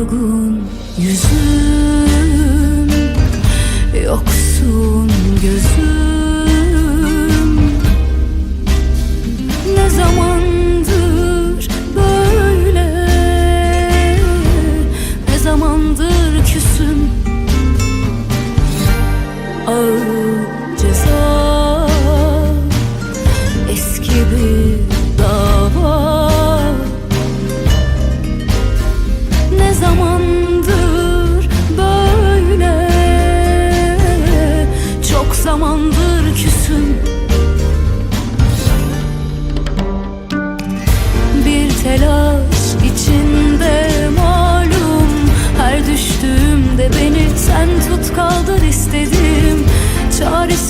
Yorgun yüzüm Yoksun gözüm. Ne zamandır böyle Ne zamandır küsüm. Ağır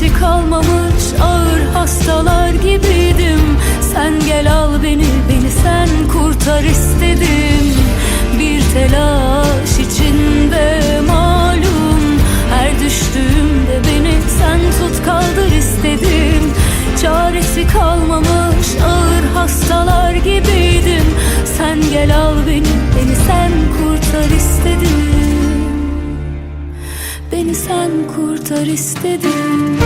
Çaresi kalmamış ağır hastalar gibiydim. Sen gel al beni, beni sen kurtar istedim. Bir telaş içinde malum Her düştüğümde beni sen tut kaldır istedim. Çaresi kalmamış ağır hastalar gibiydim sen kurtar istedim.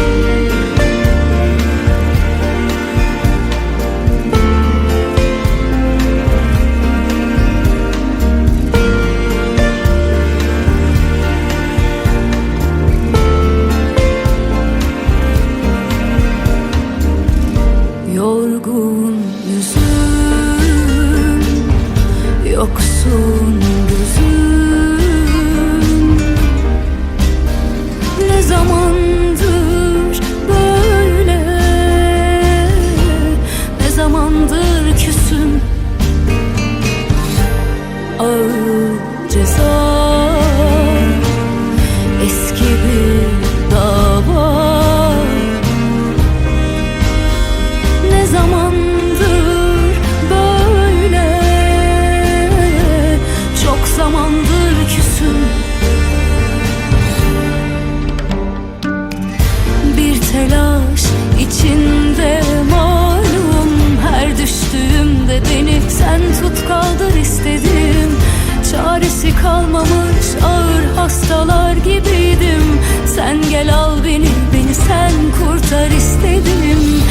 Yorgun yüzüm Yoksun gözüm ceza. Eski bir dava. Ne zamandır böyle? Çok zamandır küsüm. Bir telaş içinde gel al beni, beni sen kurtar istedim.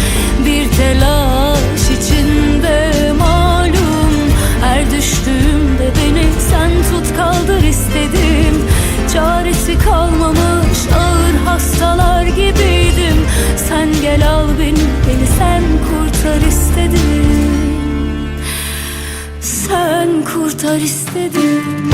Bir telaş içinde malum. Her düştüğümde beni sen tut kaldır istedim. Çaresi kalmamış ağır hastalar gibiydim. Sen gel al beni, beni sen kurtar istedim. Sen kurtar istedim